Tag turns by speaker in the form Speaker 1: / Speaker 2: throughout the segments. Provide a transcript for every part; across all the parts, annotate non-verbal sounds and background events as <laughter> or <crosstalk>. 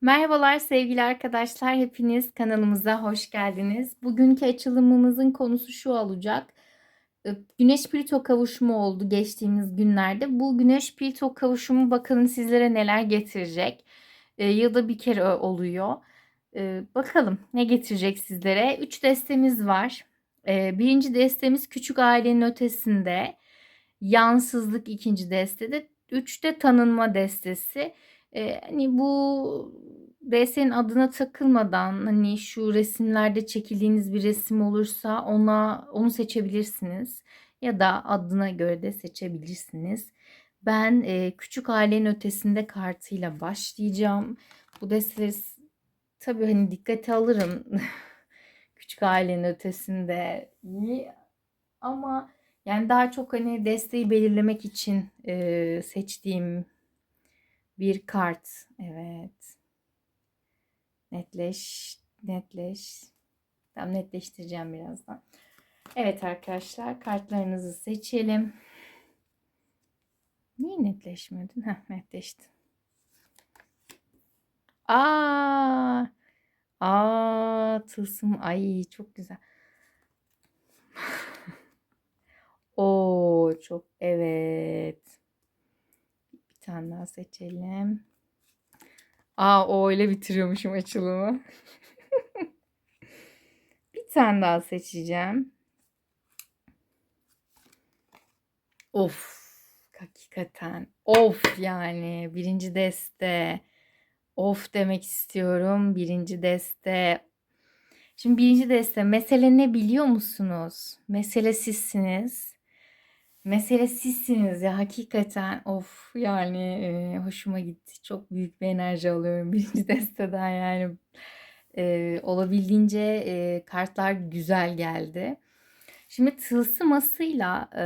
Speaker 1: Merhabalar sevgili arkadaşlar. Hepiniz kanalımıza hoş geldiniz. Bugünkü açılımımızın konusu şu olacak. Ee, Güneş Plüto kavuşumu oldu geçtiğimiz günlerde. Bu Güneş Plüto kavuşumu bakalım sizlere neler getirecek. Ee, Yılda bir kere oluyor. Ee, Bakalım ne getirecek sizlere. Üç destemiz var. Ee, Birinci destemiz küçük ailenin ötesinde. Yansızlık ikinci destede. Üçte tanınma destesi. Ee, hani bu destenin adına takılmadan hani şu resimlerde çekildiğiniz bir resim olursa ona onu seçebilirsiniz ya da adına göre de seçebilirsiniz. Ben e, küçük ailenin ötesinde kartıyla başlayacağım. Bu desteleri tabii hani dikkate alırım. <laughs> küçük ailenin ötesinde ama yani daha çok hani desteği belirlemek için e, seçtiğim bir kart. Evet. Netleş, netleş. Tam netleştireceğim birazdan. Evet arkadaşlar kartlarınızı seçelim. Niye netleşmedin? Heh netleşti. Aa, aa tılsım. Ay çok güzel. <laughs> Oo çok evet. Tane daha seçelim. Aa o öyle bitiriyormuşum açılımı. <laughs> Bir tane daha seçeceğim. Of hakikaten of yani birinci deste of demek istiyorum birinci deste şimdi birinci deste mesele ne biliyor musunuz mesele sizsiniz mesele sizsiniz ya hakikaten of yani e, hoşuma gitti çok büyük bir enerji alıyorum <laughs> birinci desteden yani e, olabildiğince e, kartlar güzel geldi şimdi tılsımasıyla e,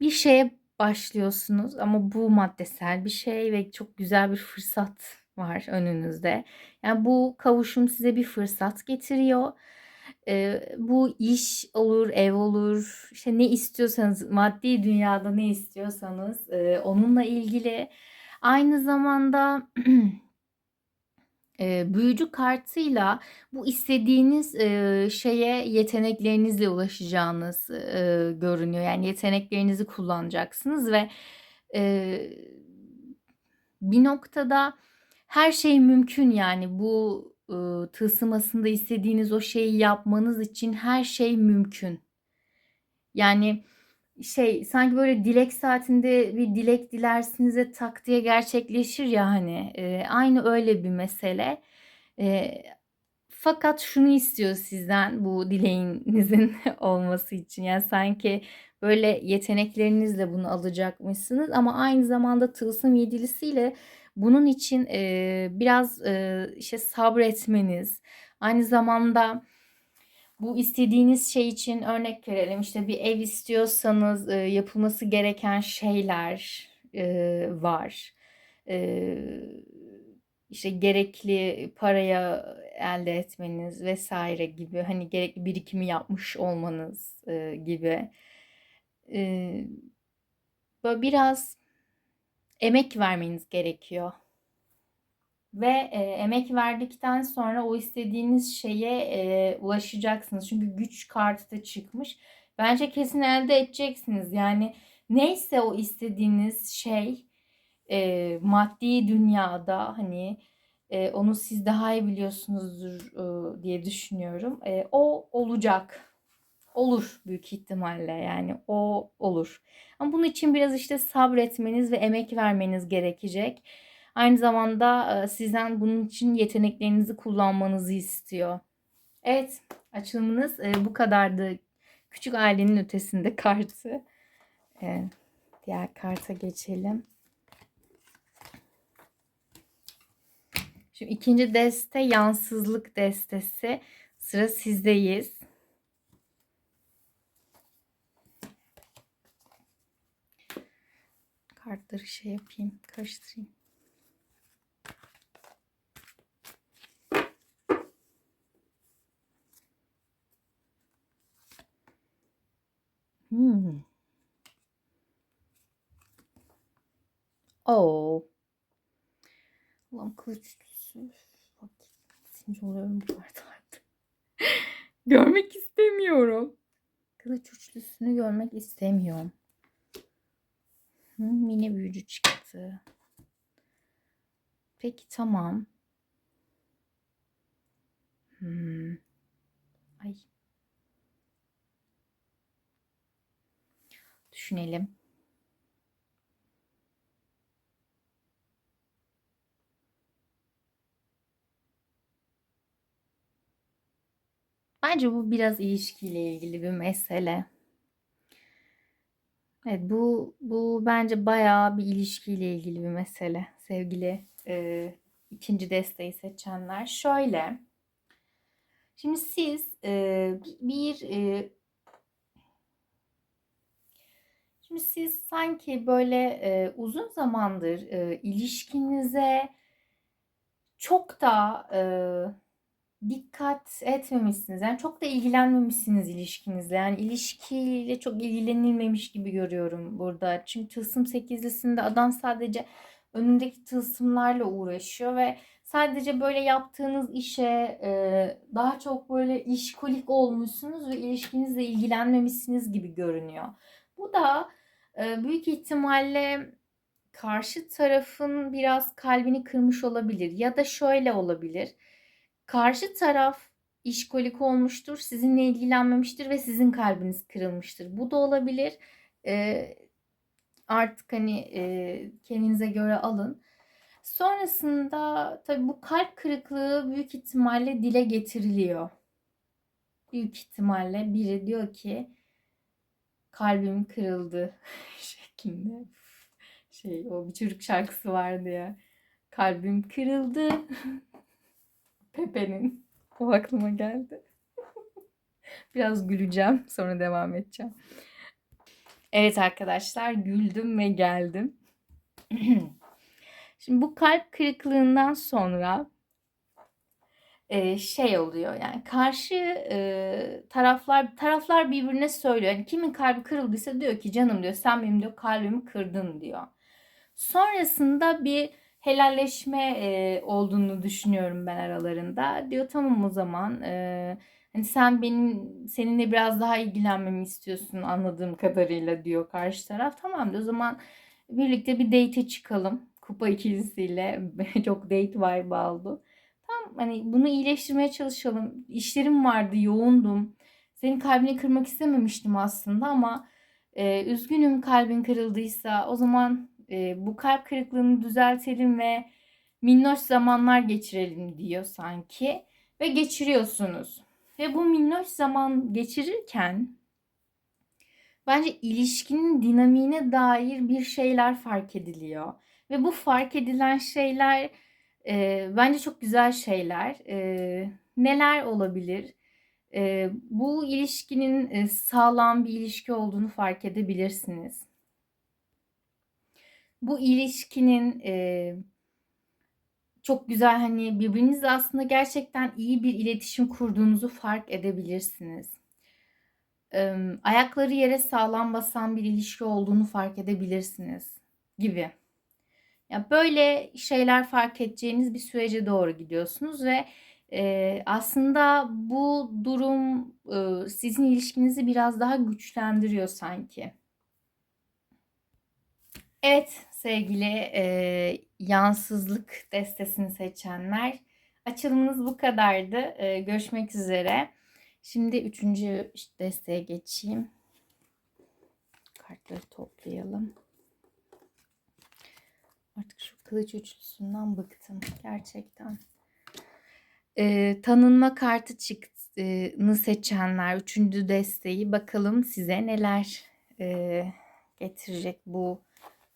Speaker 1: bir şeye başlıyorsunuz ama bu maddesel bir şey ve çok güzel bir fırsat var önünüzde. Yani bu kavuşum size bir fırsat getiriyor. Ee, bu iş olur, ev olur, işte ne istiyorsanız, maddi dünyada ne istiyorsanız e, onunla ilgili. Aynı zamanda <clears throat> e, büyücü kartıyla bu istediğiniz e, şeye yeteneklerinizle ulaşacağınız e, görünüyor. Yani yeteneklerinizi kullanacaksınız ve e, bir noktada her şey mümkün yani bu e, tılsımasında istediğiniz o şeyi yapmanız için her şey mümkün. Yani şey sanki böyle dilek saatinde bir dilek dilersiniz ve tak diye gerçekleşir ya hani e, aynı öyle bir mesele. E, fakat şunu istiyor sizden bu dileğinizin <laughs> olması için. Yani sanki böyle yeteneklerinizle bunu alacakmışsınız ama aynı zamanda tılsım yedilisiyle bunun için e, biraz e, işte sabretmeniz, aynı zamanda bu istediğiniz şey için örnek verelim işte bir ev istiyorsanız e, yapılması gereken şeyler e, var. E, işte gerekli paraya elde etmeniz vesaire gibi hani gerekli birikimi yapmış olmanız e, gibi e, böyle biraz emek vermeniz gerekiyor. Ve e, emek verdikten sonra o istediğiniz şeye e, ulaşacaksınız. Çünkü güç kartı da çıkmış. Bence kesin elde edeceksiniz. Yani neyse o istediğiniz şey e, maddi dünyada hani e, onu siz daha iyi biliyorsunuzdur e, diye düşünüyorum. E, o olacak. Olur büyük ihtimalle yani o olur. Ama bunun için biraz işte sabretmeniz ve emek vermeniz gerekecek. Aynı zamanda e, sizden bunun için yeteneklerinizi kullanmanızı istiyor. Evet, açılımınız e, bu kadardı. Küçük ailenin ötesinde <laughs> kartı. E, diğer karta geçelim. Şimdi ikinci deste yansızlık destesi. Sıra sizdeyiz. Kartları şey yapayım, karıştırayım. Hmm. Oh. Allah'ım Kılıç üçlüsü. Bak sinir oluyorum bu kartlarda. <laughs> görmek istemiyorum. Kılıç üçlüsünü görmek istemiyorum. Hı, mini büyücü çıktı. Peki tamam. Hmm. Ay. Düşünelim. Bence bu biraz ilişkiyle ilgili bir mesele. Evet bu bu bence bayağı bir ilişkiyle ilgili bir mesele sevgili e, ikinci desteği seçenler. Şöyle. Şimdi siz e, bir e, şimdi siz sanki böyle e, uzun zamandır e, ilişkinize çok da e, dikkat etmemişsiniz. Yani çok da ilgilenmemişsiniz ilişkinizle. Yani ilişkiyle çok ilgilenilmemiş gibi görüyorum burada. Çünkü tılsım sekizlisinde adam sadece önündeki tılsımlarla uğraşıyor ve sadece böyle yaptığınız işe e, daha çok böyle işkolik olmuşsunuz ve ilişkinizle ilgilenmemişsiniz gibi görünüyor. Bu da e, büyük ihtimalle karşı tarafın biraz kalbini kırmış olabilir ya da şöyle olabilir Karşı taraf işkolik olmuştur, sizinle ilgilenmemiştir ve sizin kalbiniz kırılmıştır. Bu da olabilir. Ee, artık hani e, kendinize göre alın. Sonrasında tabii bu kalp kırıklığı büyük ihtimalle dile getiriliyor. Büyük ihtimalle biri diyor ki kalbim kırıldı <laughs> şeklinde. Şey o bir çocuk şarkısı vardı ya. Kalbim kırıldı. <laughs> Pepe'nin. O aklıma geldi. <laughs> Biraz güleceğim. Sonra devam edeceğim. Evet arkadaşlar güldüm ve geldim. <clears throat> Şimdi bu kalp kırıklığından sonra e, şey oluyor yani karşı e, taraflar taraflar birbirine söylüyor. Yani kimin kalbi kırıldıysa diyor ki canım diyor sen benim diyor kalbimi kırdın diyor. Sonrasında bir helalleşme e, olduğunu düşünüyorum ben aralarında. Diyor tamam o zaman e, hani sen benim seninle biraz daha ilgilenmemi istiyorsun anladığım kadarıyla diyor karşı taraf. Tamam diyor o zaman birlikte bir date çıkalım. Kupa ikilisiyle <laughs> çok date vibe aldı. Tamam hani bunu iyileştirmeye çalışalım. İşlerim vardı yoğundum. Senin kalbini kırmak istememiştim aslında ama e, üzgünüm kalbin kırıldıysa o zaman e, bu kalp kırıklığını düzeltelim ve minnoş zamanlar geçirelim diyor sanki. Ve geçiriyorsunuz. Ve bu minnoş zaman geçirirken bence ilişkinin dinamiğine dair bir şeyler fark ediliyor. Ve bu fark edilen şeyler e, bence çok güzel şeyler. E, neler olabilir? E, bu ilişkinin e, sağlam bir ilişki olduğunu fark edebilirsiniz bu ilişkinin e, çok güzel hani birbirinizle aslında gerçekten iyi bir iletişim kurduğunuzu fark edebilirsiniz. E, ayakları yere sağlam basan bir ilişki olduğunu fark edebilirsiniz gibi. Ya böyle şeyler fark edeceğiniz bir sürece doğru gidiyorsunuz ve e, aslında bu durum e, sizin ilişkinizi biraz daha güçlendiriyor sanki. Evet sevgili e, yansızlık destesini seçenler. Açılımınız bu kadardı. E, görüşmek üzere. Şimdi üçüncü desteğe geçeyim. Kartları toplayalım. Artık şu kılıç üçlüsünden bıktım. Gerçekten. E, tanınma kartı çıktığını seçenler. Üçüncü desteği. Bakalım size neler e, getirecek bu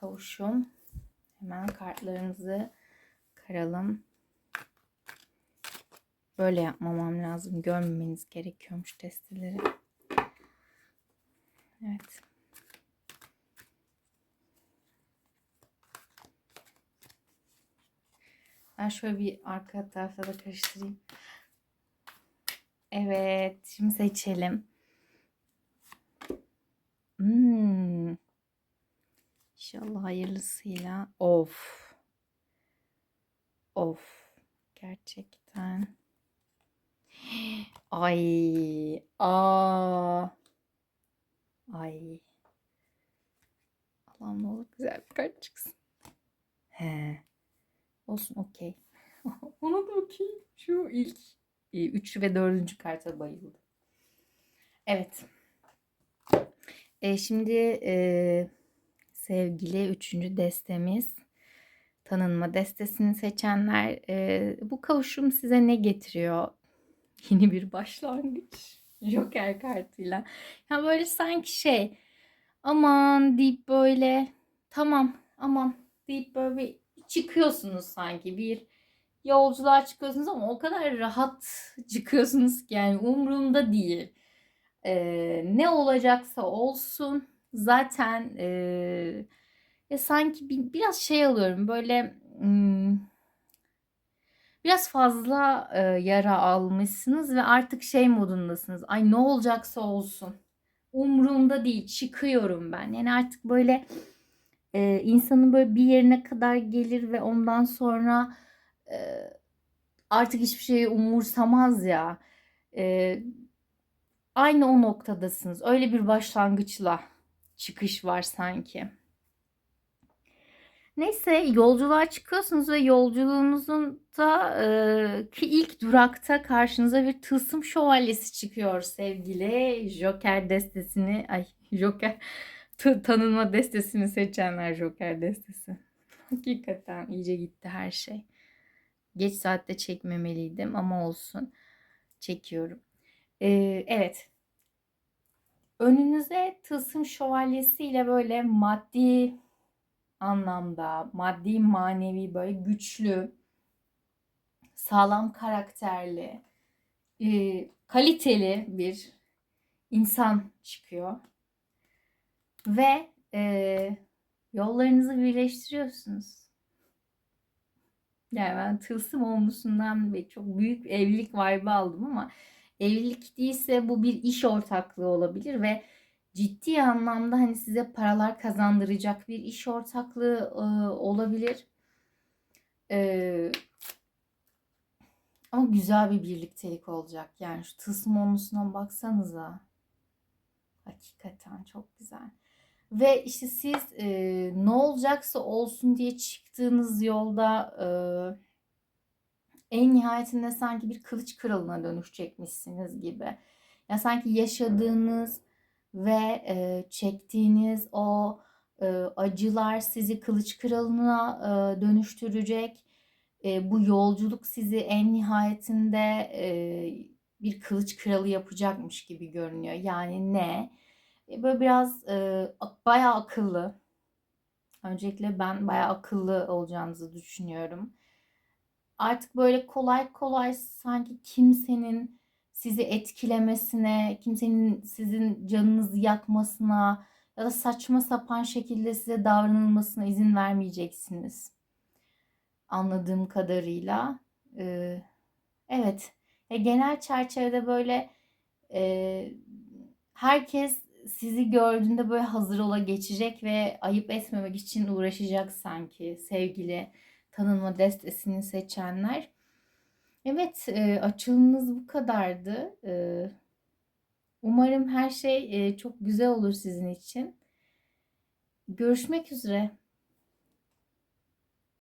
Speaker 1: kavuşum. Hemen kartlarımızı karalım. Böyle yapmamam lazım. Görmemeniz gerekiyormuş testileri. Evet. Ben şöyle bir arka tarafta da karıştırayım. Evet. Şimdi seçelim. Hmm. İnşallah hayırlısıyla. Of. Of. Gerçekten. Ay. Aa. Ay. Allah'ım ne olur güzel bir kart çıksın. He. Olsun okey. <laughs> Ona da okey. Şu ilk e, üç ve dördüncü karta bayıldım. Evet. E, şimdi e, sevgili üçüncü destemiz tanınma destesini seçenler e, bu kavuşum size ne getiriyor? <laughs> Yeni bir başlangıç. Joker kartıyla. Ya böyle sanki şey aman deyip böyle tamam aman deyip böyle bir çıkıyorsunuz sanki bir yolculuğa çıkıyorsunuz ama o kadar rahat çıkıyorsunuz ki yani umurumda değil. Ee, ne olacaksa olsun zaten e, ya sanki bir, biraz şey alıyorum böyle biraz fazla e, yara almışsınız ve artık şey modundasınız. Ay ne olacaksa olsun. Umurumda değil. Çıkıyorum ben. Yani artık böyle e, insanın böyle bir yerine kadar gelir ve ondan sonra e, artık hiçbir şeyi umursamaz ya. E, aynı o noktadasınız. Öyle bir başlangıçla çıkış var sanki. Neyse yolculuğa çıkıyorsunuz ve yolculuğunuzun da e, ki ilk durakta karşınıza bir tılsım şövalyesi çıkıyor sevgili Joker destesini ay Joker tanınma destesini seçenler Joker destesi. Hakikaten iyice gitti her şey. Geç saatte çekmemeliydim ama olsun. Çekiyorum. Ee, evet. Önünüze tılsım şövalyesiyle böyle maddi anlamda, maddi manevi böyle güçlü, sağlam karakterli, e, kaliteli bir insan çıkıyor. Ve e, yollarınızı birleştiriyorsunuz. Yani ben tılsım olmuşsundan ve çok büyük evlilik vibe aldım ama evlilik değilse bu bir iş ortaklığı olabilir ve ciddi anlamda hani size paralar kazandıracak bir iş ortaklığı e, olabilir. E, ama güzel bir birliktelik olacak. Yani şu tılsım olmuşsundan baksanıza. Hakikaten çok güzel. Ve işte siz e, ne olacaksa olsun diye çıktığınız yolda e, en nihayetinde sanki bir kılıç kralına dönüşecekmişsiniz gibi. Ya sanki yaşadığınız ve e, çektiğiniz o e, acılar sizi kılıç kralına e, dönüştürecek. E, bu yolculuk sizi en nihayetinde e, bir kılıç kralı yapacakmış gibi görünüyor. Yani ne? E, böyle biraz e, bayağı akıllı. Öncelikle ben bayağı akıllı olacağınızı düşünüyorum. Artık böyle kolay kolay sanki kimsenin sizi etkilemesine, kimsenin sizin canınızı yakmasına ya da saçma sapan şekilde size davranılmasına izin vermeyeceksiniz. Anladığım kadarıyla. Ee, evet. E, genel çerçevede böyle e, herkes sizi gördüğünde böyle hazır ola geçecek ve ayıp etmemek için uğraşacak sanki sevgili tanınma destesini seçenler. Evet, e, açılımınız bu kadardı. E, umarım her şey e, çok güzel olur sizin için. Görüşmek üzere.